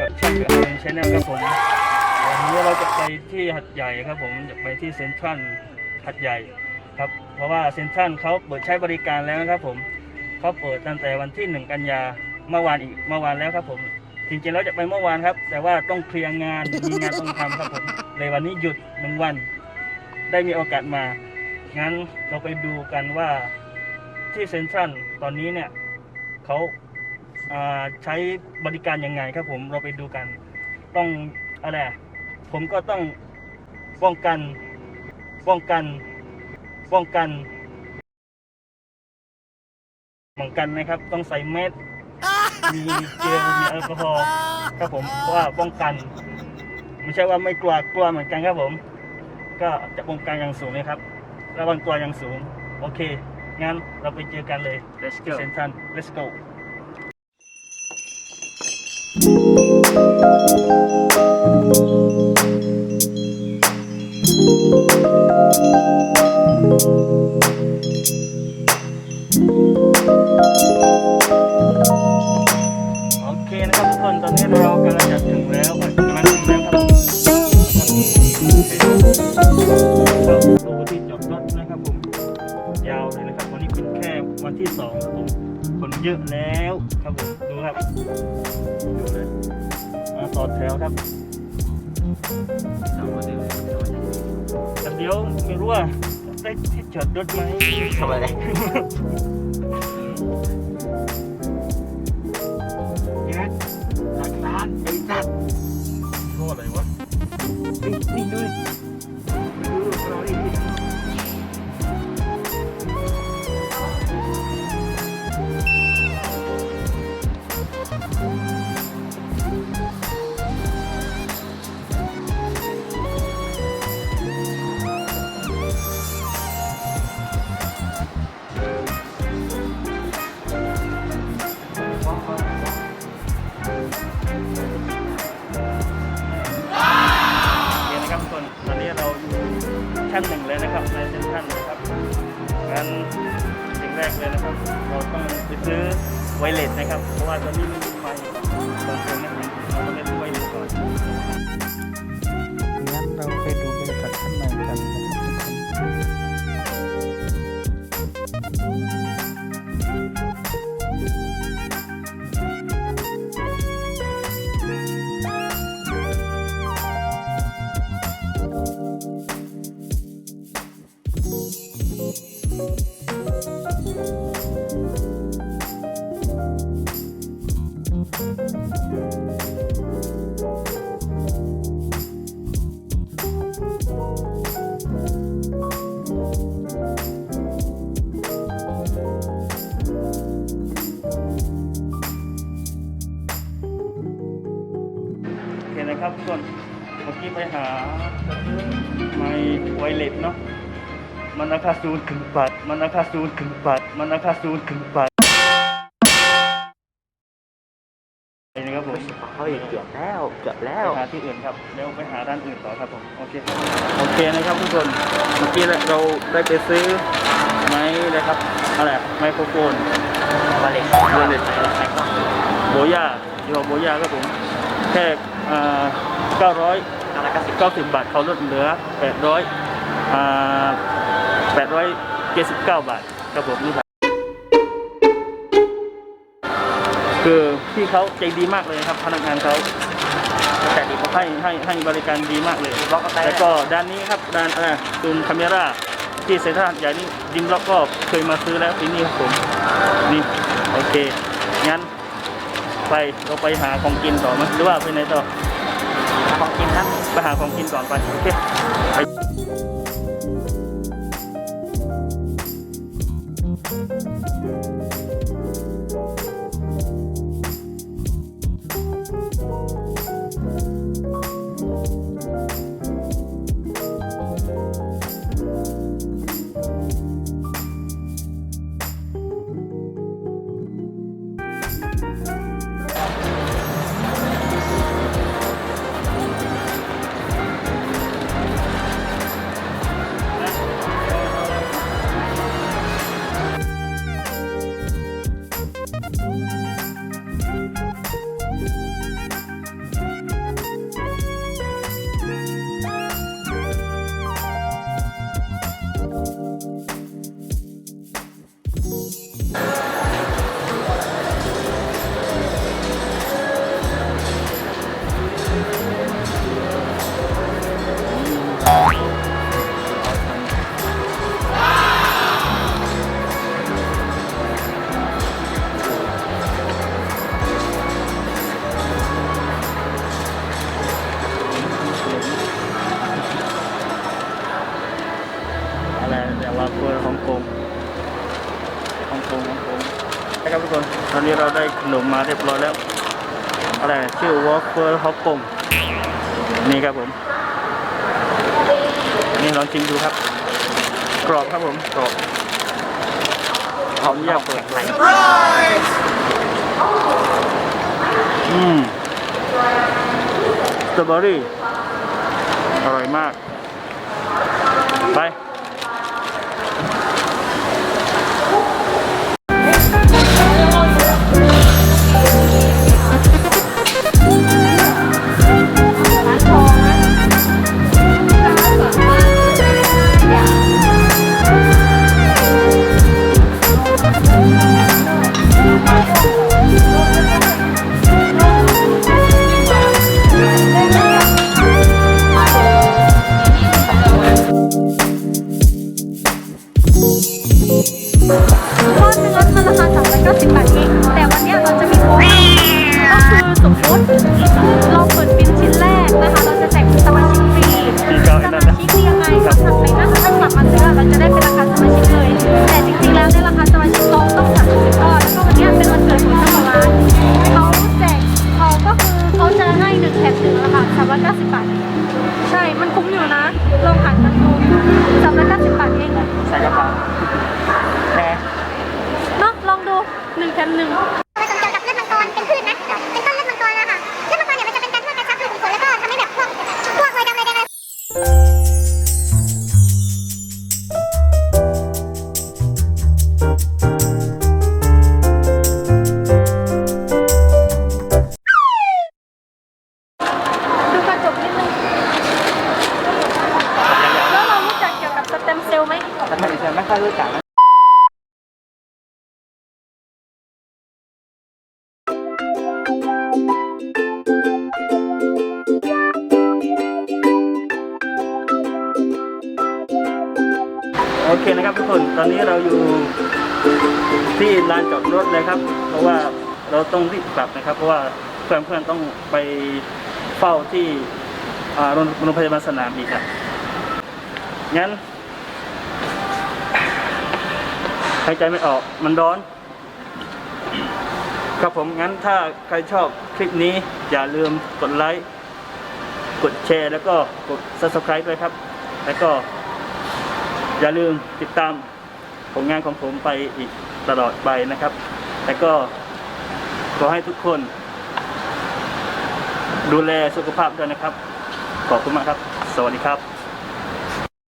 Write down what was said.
กับช่องเกิดเป็นชแนลครับผมวันนี้เราจะไปที่หัดใหญ่ครับผมจะไปที่เซ็นทรัลหัดใหญ่ครับเพราะว่าเซ็นทรัลเขาเปิดใช้บริการแล้วนะครับผมเขาเปิดตั้งแต่วันที่หนึ่งกันยาเมื่อวานอีกเมื่อวานแล้วครับผมจริงๆเราจะไปเมื่อวานครับ แต่ว่าต้องเคลียร์งานมีงานต้องทำครับผมเลยวันนี้หยุดหนึ่งวัน ได้มีโอกาสมา งั้นเราไปดูกันว่าที่เซ็นทรัลตอนนี้เนี่ยเขา ใช้บริการยังไงครับผมเราไปดูกัน ต้องอะไรอะผมก็ต้องป้องกันป้องกันป้องกันป้องกันนะครับ ต้องใส่แมสมีเจลมีแอลกอฮอล์ครับผมเพราะว่าป้องกัน ไม่ใช่ว่าไม่กลัวกลัวเหมือนกันครับผม ก็จะป้องกันอย่างสูงนะครับระวังตัวอย่างสูง โอเคงั้นเราไปเจอกันเลย Let's go เซนทัน Let's go โอเคนะครับทุกคนตอนนี้เรากำลังจะถึงแล้วเอ้ยกำลังถึงแล้วครับเข้าสู่ที่จอดรถนะครับผมยาวเลยนะครับวันนี้เป็นแค่วันที่สองครับผมคนเยอะแล้วครับผมดูครับดูเลย มาต่อแถวครับแต่เดี๋ยวไม่รู้ว่าได้ที่จอดรถไหมทำอะไร ขั้นหนึ่งเลยนะครับในเซ็นทรัลนะครับงั้นสิ่งแรกเลยนะครับ เราต้องไปซื้อไวเลสนะครับ เพราะว่าตอนนี้ไม่มีไฟบางๆนะ ไมไวเลสเนาะมันราคาศูนย์ถึงบาทมันราคาศูนย์ถึงบาทมันราคาศูนย์ถึงบาทนี่นะครับผมเขาอีกเกือบแล้วเกือบแล้ไปวหาที่อื่นครับเดี๋ยวไปหาร้านอื่นต่อครับผมโอเคครับโอเคนะครับทุกคนเมื่อกี้เราได้ไปซื้อไม้นะครับอะไรอะไมโครโฟนวาเล็กวาเล็กโบย่ายี่ห้อโบย่าครับผมแค่อ่า900เก้าร้อย เก้าสิบ90บาทเขาลดเหลือ800อ่า879บาทครับผมนี่ครับคือพี่เขาใจดีมากเลยครับ พนักงานเขาแต่ดีให้ให้ให้บริการดีมากเลยบล็อกกาแฟแล้วก็ด้านนี้ครับด้านอะไรซูมคาเมราที่เซ็นทรัลใหญ่นี่ดิมล็อกก็เคยมาซื้อแล้วที่นี่ครับผมนี่โอเคงั้นไปเราไปหาของกินต่อไหมหรือว่าไปไหนต่อ ของกินนะไปหาของกินก่อนไป โอเคไปอนนี้เราได้ขนมมาเรียบร้อยแล้ว อะไรนะชื่อวอฟเฟิร์ฮอปปงนี่ครับผม นี่ลองชิมดูครับ กรอบครับผม กรอบหอมยากเปิดเลยอืมสตรอเบอรี่ อร่อยมาก ไป ทอดเนื้อมันราคา390บาทเองแต่วันนี้เราจะมีโปรโมชั่นก็คือสมมติ โอเคนะครับทุกคนตอนนี้เราอยู่ที่ลานจอดรถเลยครับ เพราะว่าเราต้องรีบกลับนะครับ เพราะว่าเพื่อนๆต้องไปเฝ้าที่อ่าโรงโรงพยาบาลสนามอีกครับงั้นหายใจไม่ออกมันร้อน ครับผมงั้นถ้าใครชอบคลิปนี้ อย่าลืมกดไลค์ กดแชร์ แล้วก็กด subscribe ด้วยครับ แล้วก็ อย่าลืมติดตามผลงานของผมไปอีกตลอดไปนะครับ แต่ก็ขอให้ทุกคน ดูแลสุขภาพด้วยนะครับ ขอบคุณมากครับ สวัสดีครับ